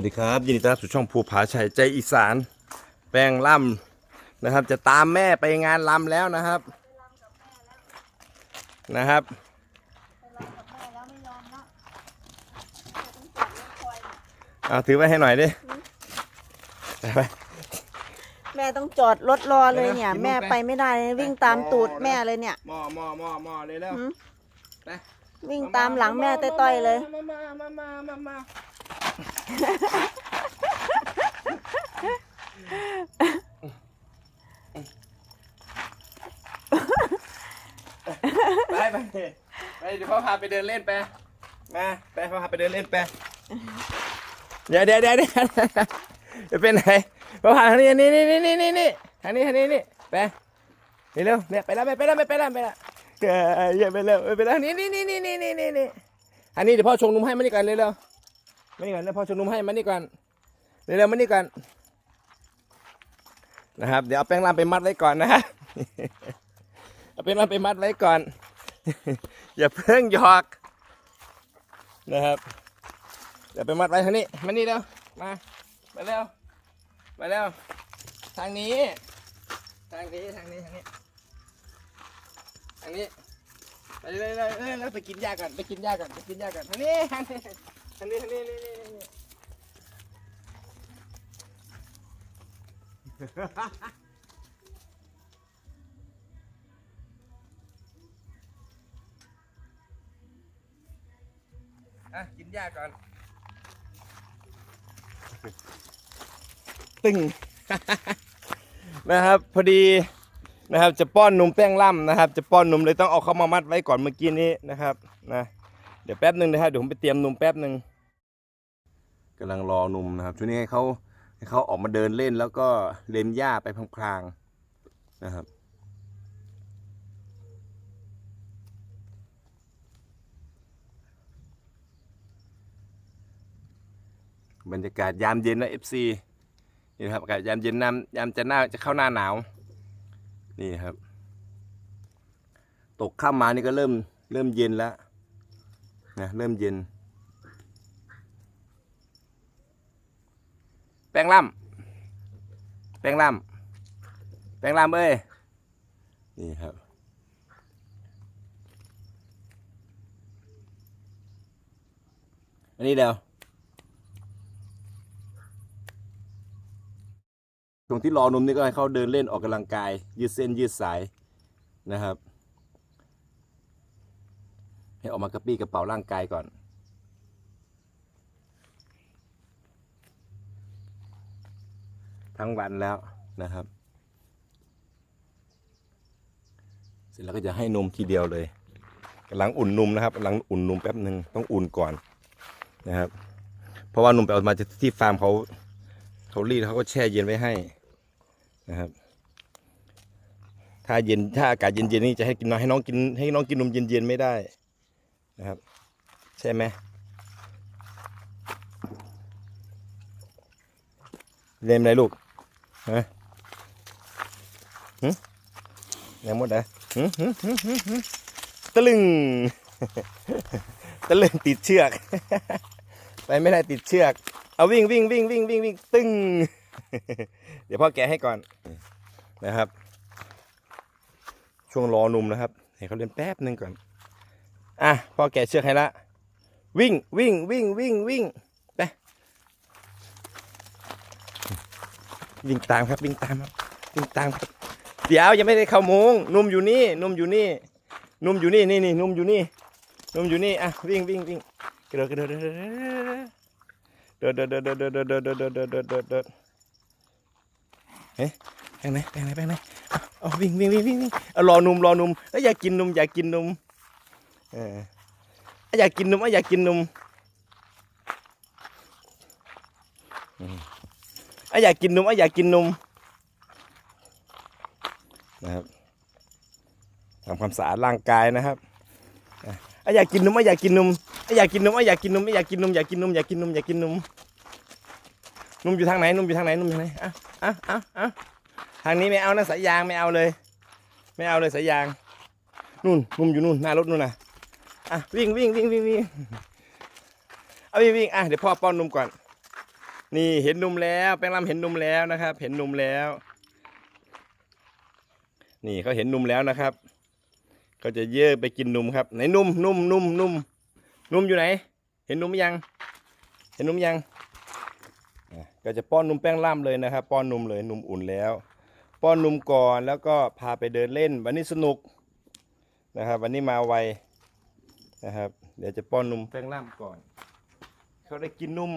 วัสดีครับยินดีต้อนรับสู่ช่องภูผาชัยใจอีสาน แปลงล่ำนะครับ จะตามแม่ไปงานลำแล้วนะครับนะครับเอาถือไว้ให้หน่อยดิไปไปแม่ต้องจอดรถรอเลยเนี่ยกินนมแม่ไปไปไม่ได้เลยวิ่งตามตูดแม่เลยเนี่ยหมอหมอหมอหมอเลยแล้วหืมไป วิ่งตามหลังแม่ต้อยๆเลย มามามามามามาไปไปไปเดี๋ยวพ่อพาไปเดินเล่นไปมาไปพ่อพาไปเดินเล่นไปเดี๋ยวเดี๋ยวเดี๋ยวเดี๋ยวจะเป็นไหนพ่อพาทางนี้นี่นี่นี่นี่นี่นี่ทางนี้ทางนี้นี่ไปนี่เร็วเนี่ยไปแล้วไปแล้วไปแล้วไปแล้วไป แล้วเอย่าไปแล้วไปแล้วนี่นี่นี่นี่นี่นี่นี่นี่อันนี้เดี๋ยวพ่อชงนมให้มานี่ก่อนเร็วเร็วมานี่ก่อนแล้วพ่อชงนมให้มานี่ก่อนเร็วเร็วมานี่ก่อนนะครับ เดี๋ยวเอาแป้งรำไปมัดไว้ก่อนนะฮะเอาแป้งรำไปมัดไว้ก่อน อย่าเพิ่งหยอกนะครับเดี๋ยวไปมัดไว้ทางนี้มานี่เร็วมามาเร็วมาเร็วทางนี้ ทางนี้ทางนี้ทางนี้ นี้ไปเลยเลยเลยเลยไปกินหญ้าก่อนไปกินหญ้าก่อนไปกินหญ้าก่อนทางนี้ทางนี้ทางนี้ทางนี้นี่นี่นี่นี่อะกินหญ้าก่อนตึงนะครับพอดี นะครับ จะป้อนนมแป้งล่ำนะครับ จะป้อนนมเลยต้องเอาเข้ามามัดไว้ก่อนเมื่อกี้นี้นะครับนะเดี๋ยวแป๊บหนึ่งนะครับเดี๋ยวผมไปเตรียมนมแป๊บหนึ่งกำลังรอนมนะครับช่วงนี้ให้เขาให้เขาออกมาเดินเล่นแล้วก็เล่นหญ้าไปพลางๆนะครับบรรยากาศยามเย็นนะ FC นี่ครับอากาศยามเย็นน้ำยามจะหน้าจะเข้าหน้าหนาว นี่ครับ ตกข้ามมานี่ก็เริ่มเริ่มเย็นแล้วนะเริ่มเย็น แป้งล่ำแป้งล่ำแป้งล่ำเอ้ยนี่ครับอันนี้เดียว ตรงที่รอนมนี่ก็ให้เขาเดินเล่นออกกำลังกาย ยืดเส้นยืดสายนะครับ ให้ออกมากระปี้กระเป๋าร่างกายก่อน ทั้งวันแล้วนะครับ เสร็จแล้วก็จะให้นมทีเดียวเลยกำลังอุ่นนมนะครับกำลังอุ่นนมแป๊บหนึ่งต้องอุ่นก่อนนะครับ เพราะว่านมไปเอามาจากที่ฟาร์มเขาเขารีดเขาก็แช่เย็นไว้ให้ นะครับ ถ้าเย็นถ้าอากาศเย็นๆนี่จะให้กินน้อยให้น้องกินให้น้องกินนมเย็นๆไม่ได้นะครับ ใช่ไหมเรียนอะไรลูกฮะหึไหนหมดอะหึหึหึหึหึตะลึงตะลึงติดเชือก ไปไม่ได้ติดเชือก เอาวิ่งวิ่งวิ่งวิ่งวิ่งวิ่งตึ้ง เดี๋ยวพ่อแกะให้ก่อนนะครับ ช่วงรอนุ่มนะครับให้เขาเล่นแป๊บหนึงก่อน อะพ่อแกะเชือกให้ละ วิ่งวิ่งวิ่งวิ่งวิ่งไปวิ่งตามครับวิ่งตามครับวิ่งตามครับเดี๋ยวยังไม่ได้เข้ามงนุ่มอยู่นี่ นุ่มอยู่นี่ นุ่มอยู่นี่นี่นี่นุ่มอยู่นี่ นุ่มอยู่นี่อะวิ่งวิ่งวิ่งกระโดดกระโดดกระโดดกระโดดเดินเดินเดินเดินเดินเดินเดินเดินเดินเดินเดินเดิน เฮ้ยไปไหนไปไหนไปไหนเอาวิ่งวิ่งวิ่งวิ่งวิ่งเอารอนมรอนมแล้วอยากกินนุ่มอยากกินนุ่มเอออยากกินนุ่มอยากกินนมอืมอยากกินนุ่มอยากกินนุ่มนะครับทำความสะอาดร่างกายนะครับอะอยากกินนุ่มอยากกินนมอยากกินนุ่มอยากกินนมอยากกินนุ่มอยากกินนุ่มอยากกินนุ่มอยากกินนุ่ม นุ่มอยู่ทางไหนนุ่มอยู่ทางไหนนุ่มอยู่ทางไหนอะอะอะอะทางนี้ไม่เอานะสายยางไม่เอาเลย ไม่เอาเลยสายยางนู่นนมอยู่นู่นหน้ารถนู่นนะอะวิ่งวิ่งวิ่งวิ่งวิ่งเอาวิ่งวิ่งอะเดี๋ยวพ่อป้อนนุ่มก่อน นี่เห็นนุ่มแล้วแป้งลำเห็นนุ่มแล้วนะครับ เห็นนุ่มแล้ว นี่เขาเห็นนุ่มแล้วนะครับเขาจะเย่อไปกินนุ่มครับไหนนุ่มนุ่มนุ่มนุ่มนุ่มอยู่ไหน เห็นนุ่มยัง เห็นนุ่มยัง ก็จะป้อนนมแป้งล่ำเลยนะครับ ป้อนนมเลยนมอุ่นแล้ว ป้อนนมก่อนแล้วก็พาไปเดินเล่น วันนี้สนุกนะครับ วันนี้มาไวนะครับ เดี๋ยวจะป้อนนมแป้งล่ำก่อน เขาได้กินนม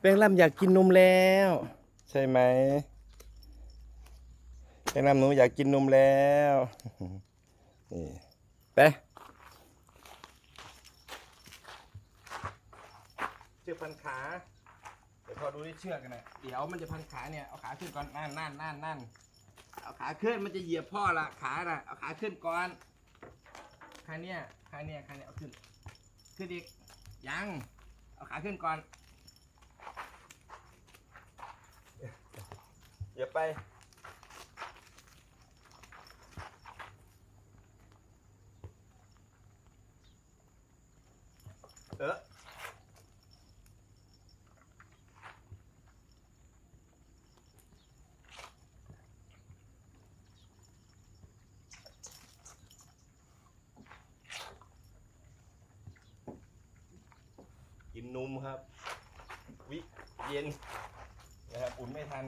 แป้งล่ำอยากกินนมแล้ว ใช่ไหมแป้งล่ำหนูอยากกินนมแล้วนี่ไปเชือกพันขา ยวพอดูที่เชือกกันนะเดี๋ยวมันจะพันขาเนี่ยเอาขาขึ้นก่อนนั่นนั่นนั่นนั่นเอาขาขึ้นมันจะเหยียบพ่อละขาน่ะเอาขาขึ้นก่อนขาเนี่ยขาเนี่ยขาเนี่ยเอาขึ้น ขึ้นอีกยังเอาขาขึ้นก่อนอย่าไปเออ กินนมครับ วิเย็นนะครับอุ่นไม่ทัน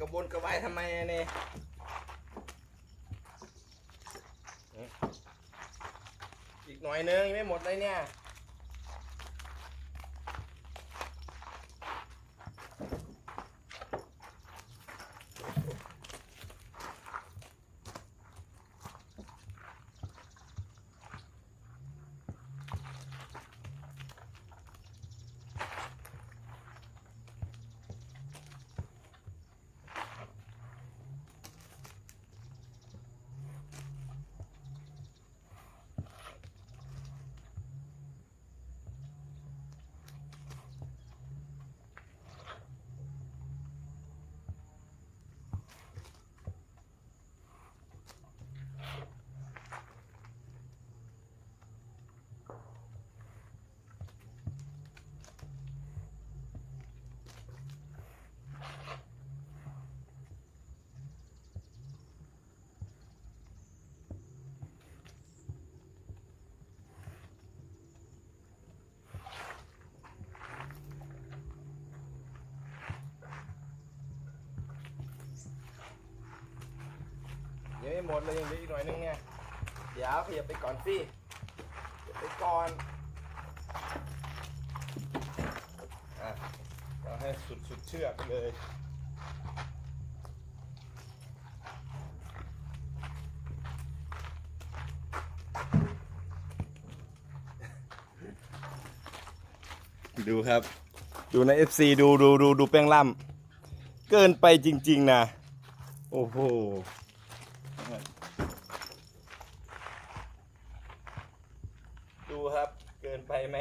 กระบวนกระวายทำไมอะเนี่ยอืมอีกหน่อยนึงยังไม่หมดเลยเนี่ย หมดเลยยังเหลืออีกหน่อยนึงเนี่ย เดี๋ยวขยับไปก่อนสิขยับไปก่อนอะเราให้สุดสุดเชือกไปเลยดูครับ ดูใน FC ดูดูดูดูแป้งล่ำเกินไปจริง ๆ นะ โอ้โห ดูครับ เกินไปไหม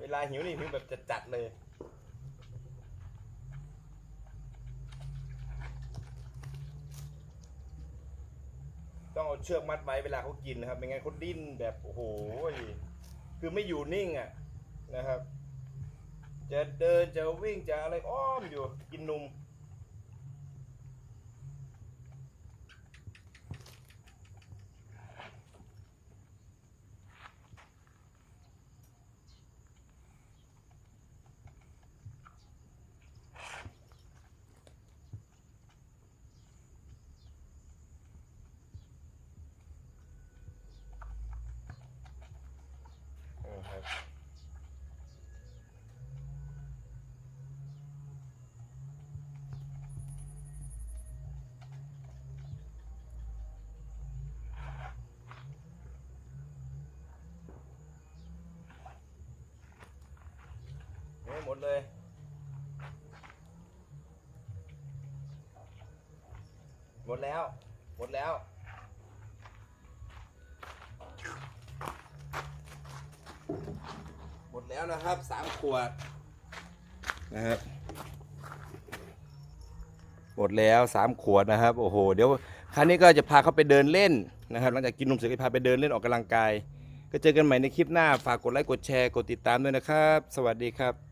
เวลาหิวนี่หิวแบบจัดๆเลยต้องเอาเชือกมัดไว้เวลาเขากินนะครับ ไม่งั้นเขาดิ้นแบบโอ้โห คือไม่อยู่นิ่งอะนะครับ จะเดินจะวิ่งจะอะไรอ้อมอยู่กินนม นะครับหมดเลยหมดแล้ว หมดแล้ว แล้วนะครับสามขวดนะครับหมดแล้วสามขวดนะครับโอ้โหเดี๋ยวครั้งนี้ก็จะพาเขาไปเดินเล่นนะครับหลังจากกินนมเสร็จก็พาไปเดินเล่นออกกำลังกาย ก็เจอกันใหม่ในคลิปหน้าฝากกดไลค์กดแชร์กดติดตามด้วยนะครับ สวัสดีครับ